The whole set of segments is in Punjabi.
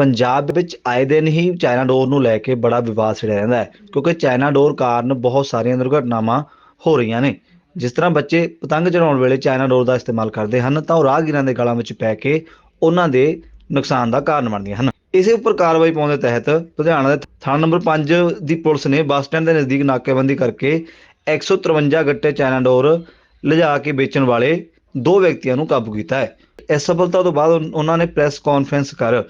ਪੰਜਾਬ ਵਿੱਚ ਆਏ ਦਿਨ ਹੀ ਚਾਈਨਾ ਡੋਰ ਨੂੰ ਲੈ ਕੇ ਬੜਾ ਵਿਵਾਦ ਛਿੜਿਆ ਰਹਿੰਦਾ ਹੈ, ਕਿਉਂਕਿ ਚਾਈਨਾ ਡੋਰ ਕਾਰਨ ਬਹੁਤ ਸਾਰੀਆਂ ਦੁਰਘਟਨਾਵਾਂ ਹੋ ਰਹੀਆਂ ਨੇ। ਜਿਸ ਤਰ੍ਹਾਂ ਬੱਚੇ ਪਤੰਗ ਚੜਾਉਣ ਵੇਲੇ ਚਾਈਨਾ ਡੋਰ ਦਾ ਇਸਤੇਮਾਲ ਕਰਦੇ ਹਨ, ਤਾਂ ਉਹ ਰਾਹਗੀਰਾਂ ਦੇ ਗਲਾਂ ਵਿੱਚ ਪੈ ਕੇ ਉਹਨਾਂ ਦੇ ਨੁਕਸਾਨ ਦਾ ਕਾਰਨ ਬਣਦੀਆਂ ਹਨ। ਇਸੇ ਉੱਪਰ ਕਾਰਵਾਈ ਪਾਉਣ ਦੇ ਤਹਿਤ ਲੁਧਿਆਣਾ ਦੇ ਥਾਣਾ ਨੰਬਰ 5 ਦੀ ਪੁਲਿਸ ਨੇ ਬੱਸ ਸਟੈਂਡ ਦੇ ਨਜ਼ਦੀਕ ਨਾਕੇਬੰਦੀ ਕਰਕੇ 153 ਗੱਟੇ ਚਾਈਨਾ ਡੋਰ ਲਿਜਾ ਕੇ ਵੇਚਣ ਵਾਲੇ ਦੋ ਵਿਅਕਤੀਆਂ ਨੂੰ ਕਾਬੂ ਕੀਤਾ ਹੈ। ਇਸ ਸਫਲਤਾ ਤੋਂ ਬਾਅਦ ਉਹਨਾਂ ਨੇ ਪ੍ਰੈਸ ਕਾਨਫਰੰਸ ਕਰ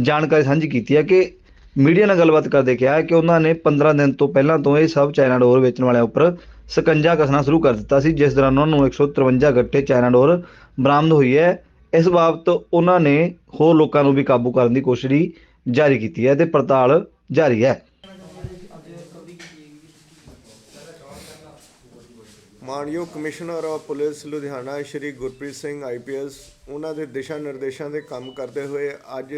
ਜਾਣਕਾਰੀ ਸਾਂਝੀ ਕੀਤੀ ਹੈ ਕਿ ਮੀਡੀਆ ਨਾਲ ਗੱਲਬਾਤ ਕਰਦੇ ਕਿਹਾ ਕਿ ਉਹਨਾਂ ਨੇ 15 ਦਿਨ ਤੋਂ ਪਹਿਲਾਂ ਤੋਂ ਇਹ ਸਭ ਚਾਈਨਾ ਡੋਰ ਵੇਚਣ ਵਾਲਿਆਂ ਉੱਪਰ ਸਕੰਜਾ ਕੱਸਣਾ ਸ਼ੁਰੂ ਕਰ ਦਿੱਤਾ ਸੀ, ਜਿਸ ਦੌਰਾਨ ਉਹਨਾਂ ਨੂੰ 153 ਗੱਟੇ ਚਾਈਨਾ ਡੋਰ ਬਰਾਮਦ ਹੋਈ ਹੈ। ਇਸ ਬਾਬਤ ਉਹਨਾਂ ਨੇ ਹੋਰ ਲੋਕਾਂ ਨੂੰ ਵੀ ਕਾਬੂ ਕਰਨ ਦੀ ਕੋਸ਼ਿਸ਼ ਜਾਰੀ ਕੀਤੀ ਹੈ ਤੇ ਪੜਤਾਲ ਜਾਰੀ ਹੈ। ਮਾਨਯੋਗ commissioner of police Ludhiana Shri Gurpreet Singh IPS ਉਹਨਾਂ ਦੇ ਦਿਸ਼ਾ ਨਿਰਦੇਸ਼ਾਂ ਦੇ ਕੰਮ ਕਰਦੇ ਹੋਏ ਅੱਜ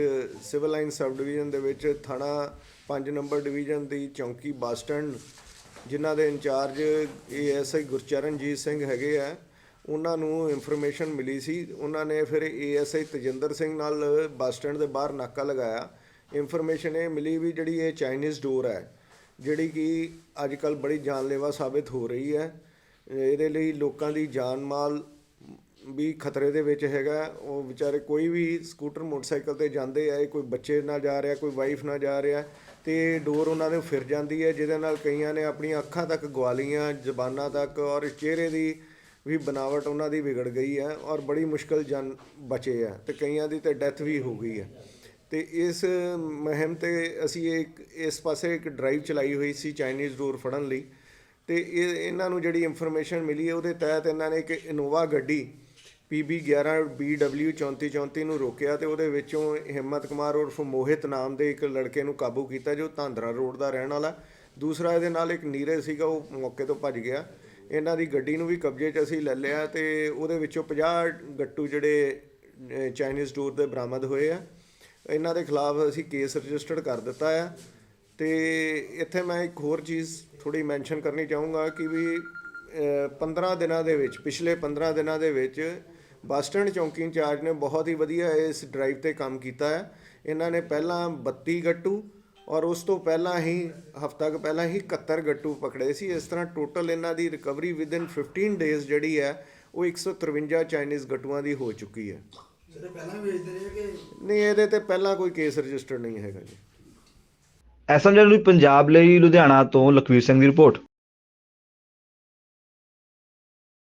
ਸਿਵਲ ਲਾਈਨ ਸਬ ਡਿਵੀਜ਼ਨ ਦੇ ਵਿੱਚ ਥਾਣਾ 5 ਨੰਬਰ ਡਿਵੀਜ਼ਨ ਦੀ ਚੌਂਕੀ ਬੱਸ ਸਟੈਂਡ, ਜਿਨ੍ਹਾਂ ਦੇ ਇੰਚਾਰਜ ਏਐਸਆਈ ਗੁਰਚਰਨਜੀਤ ਸਿੰਘ ਹੈਗੇ ਆ, ਉਹਨਾਂ ਨੂੰ ਇਨਫੋਰਮੇਸ਼ਨ ਮਿਲੀ ਸੀ। ਉਹਨਾਂ ਨੇ ਫਿਰ ਏਐਸਆਈ ਤਜਿੰਦਰ ਸਿੰਘ ਨਾਲ ਬੱਸ ਸਟੈਂਡ ਦੇ ਬਾਹਰ ਨਾਕਾ ਲਗਾਇਆ। ਇਨਫੋਰਮੇਸ਼ਨ ਇਹ ਮਿਲੀ ਵੀ ਜਿਹੜੀ ਇਹ ਚਾਈਨੀਜ਼ ਡੋਰ ਹੈ, ਜਿਹੜੀ ਕਿ ਅੱਜ ਕੱਲ ਬੜੀ ਜਾਨਲੇਵਾ ਸਾਬਿਤ ਹੋ ਰਹੀ ਹੈ। ਇਹਦੇ ਲਈ ਲੋਕਾਂ ਦੀ ਜਾਨ ਮਾਲ ਵੀ ਖਤਰੇ ਦੇ ਵਿੱਚ ਹੈਗਾ। ਉਹ ਵਿਚਾਰੇ ਕੋਈ ਵੀ ਸਕੂਟਰ, ਮੋਟਰਸਾਈਕਲ ਤੇ ਜਾਂਦੇ ਆ ਕੋਈ ਬੱਚੇ ਨਾਲ ਜਾ ਰਿਹਾ, ਕੋਈ ਵਾਈਫ ਨਾਲ ਜਾ ਰਿਹਾ, ਤੇ ਡੋਰ ਉਹਨਾਂ ਦੇ ਫਿਰ ਜਾਂਦੀ ਹੈ, ਜਿਹਦੇ ਨਾਲ ਕਈਆਂ ਨੇ ਆਪਣੀਆਂ ਅੱਖਾਂ ਤੱਕ ਗਵਾ ਲਈਆਂ ਜ਼ਬਾਨਾਂ ਤੱਕ ਔਰ ਚਿਹਰੇ ਦੀ ਵੀ ਬਣਾਵਟ ਉਹਨਾਂ ਦੀ ਵਿਗੜ ਗਈ ਹੈ ਔਰ ਬੜੀ ਮੁਸ਼ਕਲ ਜਨ ਬਚੇ ਆ ਤੇ ਕਈਆਂ ਦੀ ਤੇ ਡੈਥ ਵੀ ਹੋ ਗਈ ਹੈ। ਤੇ ਇਸ ਮਹਿਮ ਤੇ ਅਸੀਂ ਇੱਕ, ਇਸ ਪਾਸੇ ਇੱਕ ਡਰਾਈਵ ਚਲਾਈ ਹੋਈ ਸੀ ਚਾਈਨੀਜ਼ ਡੋਰ ਫੜਨ ਲਈ। ਤੇ ਇਹ ਇਹਨਾਂ ਨੂੰ ਜਿਹੜੀ ਇਨਫੋਰਮੇਸ਼ਨ ਮਿਲੀ ਹੈ, ਉਹਦੇ ਤਹਿਤ ਇਹਨਾਂ ਨੇ ਇੱਕ ਇਨੋਵਾ ਗੱਡੀ PB 11 BW 3434 ਨੂੰ ਰੋਕਿਆ ਤੇ ਉਹਦੇ ਵਿੱਚੋਂ ਹਿੰਮਤ ਕੁਮਾਰ ਉਰਫ ਮੋਹਿਤ ਨਾਮ ਦੇ ਇੱਕ ਲੜਕੇ ਨੂੰ ਕਾਬੂ ਕੀਤਾ, ਜੋ ਧਾਂਦਰਾ ਰੋਡ ਦਾ ਰਹਿਣ ਵਾਲਾ ਦੂਸਰਾ ਇਹਦੇ ਨਾਲ ਇੱਕ ਨੀਰਜ ਸੀਗਾ, ਉਹ ਮੌਕੇ ਤੋਂ ਭੱਜ ਗਿਆ। ਇਹਨਾਂ ਦੀ ਗੱਡੀ ਨੂੰ ਵੀ ਕਬਜ਼ੇ 'ਚ ਅਸੀਂ ਲੈ ਲਿਆ ਤੇ ਉਹਦੇ ਵਿੱਚੋਂ 50 ਗੱਟੂ ਜਿਹੜੇ ਚਾਈਨੀਜ਼ ਡੋਰ ਦੇ ਬਰਾਮਦ ਹੋਏ ਆ। ਇਹਨਾਂ ਦੇ ਖਿਲਾਫ ਅਸੀਂ ਕੇਸ ਰਜਿਸਟਰਡ ਕਰ ਦਿੱਤਾ ਆ। ਤੇ ਇੱਥੇ ਮੈਂ ਇੱਕ ਹੋਰ ਚੀਜ਼ ਥੋੜੀ ਮੈਂਸ਼ਨ ਕਰਨੀ ਚਾਹੂੰਗਾ ਕਿ ਵੀ ਅਹ, 15 ਦਿਨਾਂ ਦੇ ਵਿੱਚ ਪਿਛਲੇ 15 ਦਿਨਾਂ ਦੇ ਵਿੱਚ ਬੱਸ ਸਟੈਂਡ ਚੌਂਕੀ ਇੰਚਾਰਜ ਨੇ ਬਹੁਤ ਹੀ ਵਧੀਆ ਇਸ ਡਰਾਈਵ ਤੇ ਕੰਮ ਕੀਤਾ ਹੈ। ਇਹਨਾਂ ਨੇ ਪਹਿਲਾਂ 32 ਗੱਟੂ ਔਰ ਉਸ ਤੋਂ ਪਹਿਲਾਂ ਹੀ ਹਫ਼ਤਾ ਕੁ ਪਹਿਲਾਂ ਹੀ 71 ਗੱਟੂ ਪਕੜੇ ਸੀ। ਇਸ ਤਰ੍ਹਾਂ ਟੋਟਲ ਇਹਨਾਂ ਦੀ ਰਿਕਵਰੀ ਵਿਦਿਨ 15 ਡੇਜ਼ ਜਿਹੜੀ ਹੈ ਉਹ 153 ਚਾਈਨੀਜ਼ ਗੱਟੂਆਂ ਦੀ ਹੋ ਚੁੱਕੀ ਹੈ। ਜਿਹੜੇ ਪਹਿਲਾਂ ਵੀ ਵੇਚਦੇ ਰਹੇ ਕਿ ਨਹੀਂ ਇਹਦੇ ਤੇ ਪਹਿਲਾਂ ਕੋਈ ਕੇਸ ਰਜਿਸਟਰਡ ਨਹੀਂ ਹੈਗਾ ਜੀ। ਐਸਐਮਜੀ ਪੰਜਾਬ ਲਈ ਲੁਧਿਆਣਾ ਤੋਂ ਲਖਵੀਰ ਸਿੰਘ ਦੀ ਰਿਪੋਰਟ।